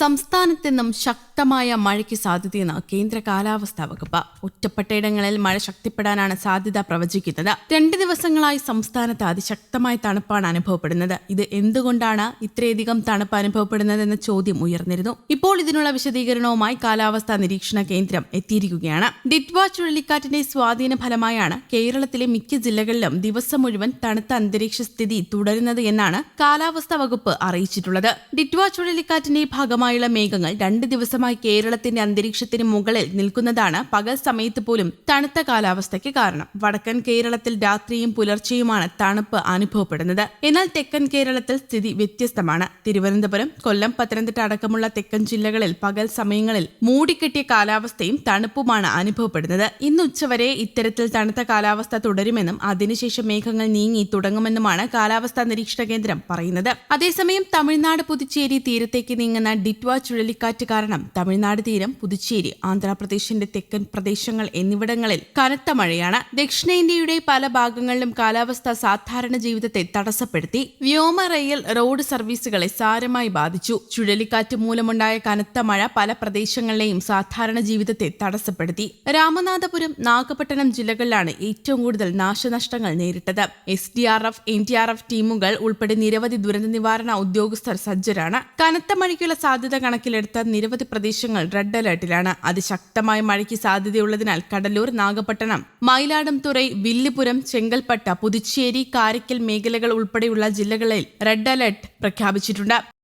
സംസ്ഥാനത്തെന്നും ശക്തമായ മഴയ്ക്ക് സാധ്യതയെന്ന് കേന്ദ്ര കാലാവസ്ഥാ വകുപ്പ്. ഒറ്റപ്പെട്ടയിടങ്ങളിൽ മഴ ശക്തിപ്പെടാനാണ് സാധ്യത പ്രവചിക്കുന്നത്. രണ്ട് ദിവസങ്ങളായി സംസ്ഥാനത്ത് അതിശക്തമായ തണുപ്പാണ് അനുഭവപ്പെടുന്നത്. ഇത് എന്തുകൊണ്ടാണ് ഇത്രയധികം തണുപ്പ് അനുഭവപ്പെടുന്നതെന്ന ചോദ്യം ഉയർന്നിരുന്നു. ഇപ്പോൾ ഇതിനുള്ള വിശദീകരണവുമായി കാലാവസ്ഥാ നിരീക്ഷണ കേന്ദ്രം എത്തിയിരിക്കുകയാണ്. ഡിറ്റ്വ ചുഴലിക്കാറ്റിന്റെ സ്വാധീന ഫലമായാണ് കേരളത്തിലെ മിക്ക ജില്ലകളിലും ദിവസം മുഴുവൻ തണുത്ത അന്തരീക്ഷ സ്ഥിതി തുടരുന്നത് എന്നാണ് കാലാവസ്ഥാ വകുപ്പ് അറിയിച്ചിട്ടുള്ളത്. ഡിറ്റ്വ ചുഴലിക്കാറ്റിന്റെ ഭാഗമായുള്ള മേഘങ്ങൾ രണ്ട് ദിവസമായി കേരളത്തിന്റെ അന്തരീക്ഷത്തിന് മുകളിൽ നിൽക്കുന്നതാണ് പകൽ സമയത്ത് പോലും തണുത്ത കാലാവസ്ഥയ്ക്ക് കാരണം. വടക്കൻ കേരളത്തിൽ രാത്രിയും പുലർച്ചെയുമാണ് തണുപ്പ് അനുഭവപ്പെടുന്നത്. എന്നാൽ തെക്കൻ കേരളത്തിൽ സ്ഥിതി വ്യത്യസ്തമാണ്. തിരുവനന്തപുരം കൊല്ലം പത്തനംതിട്ട അടക്കമുള്ള തെക്കൻ ജില്ലകളിൽ പകൽ സമയങ്ങളിൽ മൂടിക്കെട്ടിയ കാലാവസ്ഥയും തണുപ്പുമാണ് അനുഭവപ്പെടുന്നത്. ഇന്ന് ഉച്ചവരെ ഇത്തരത്തിൽ തണുത്ത കാലാവസ്ഥ തുടരുമെന്നും അതിനുശേഷം മേഘങ്ങൾ നീങ്ങി തുടങ്ങുമെന്നുമാണ് കാലാവസ്ഥാ നിരീക്ഷണ കേന്ദ്രം പറയുന്നത്. അതേസമയം തമിഴ്നാട് പുതുച്ചേരി തീരത്തേക്ക് നീങ്ങുന്ന ഡിറ്റ്വ ചുഴലിക്കാറ്റ് കാരണം തമിഴ്നാട് തീരം പുതുച്ചേരി ആന്ധ്രാപ്രദേശിന്റെ തെക്കൻ പ്രദേശങ്ങൾ എന്നിവിടങ്ങളിൽ കനത്ത മഴയാണ്. ദക്ഷിണേന്ത്യയുടെ പല ഭാഗങ്ങളിലും കാലാവസ്ഥ സാധാരണ ജീവിതത്തെ തടസ്സപ്പെടുത്തി വ്യോമ റെയിൽ റോഡ് സർവീസുകളെ സാരമായി ബാധിച്ചു. ചുഴലിക്കാറ്റ് മൂലമുണ്ടായ കനത്ത മഴ പല പ്രദേശങ്ങളിലെയും സാധാരണ ജീവിതത്തെ തടസ്സപ്പെടുത്തി. രാമനാഥപുരം നാഗപട്ടണം ജില്ലകളിലാണ് ഏറ്റവും കൂടുതൽ നാശനഷ്ടങ്ങൾ നേരിട്ടത്. S D R F N D R F ടീമുകൾ ഉൾപ്പെടെ നിരവധി ദുരന്ത നിവാരണ ഉദ്യോഗസ്ഥർ സജ്ജരാണ്. കനത്ത മഴയ്ക്കുള്ള സാധ്യത കണക്കിലെടുത്ത നിരവധി പ്രദേശങ്ങൾ റെഡ് അലർട്ടിലാണ്. അതിശക്തമായ മഴയ്ക്ക് സാധ്യതയുള്ളതിനാൽ കടലൂർ നാഗപട്ടണം മയിലാടുംതുറൈ വില്ലുപുരം ചെങ്കൽപ്പട്ട പുതുച്ചേരി കാരയ്ക്കൽ മേഖലകൾ ഉൾപ്പെടെയുള്ള ജില്ലകളിൽ റെഡ് അലർട്ട് പ്രഖ്യാപിച്ചിട്ടുണ്ട്.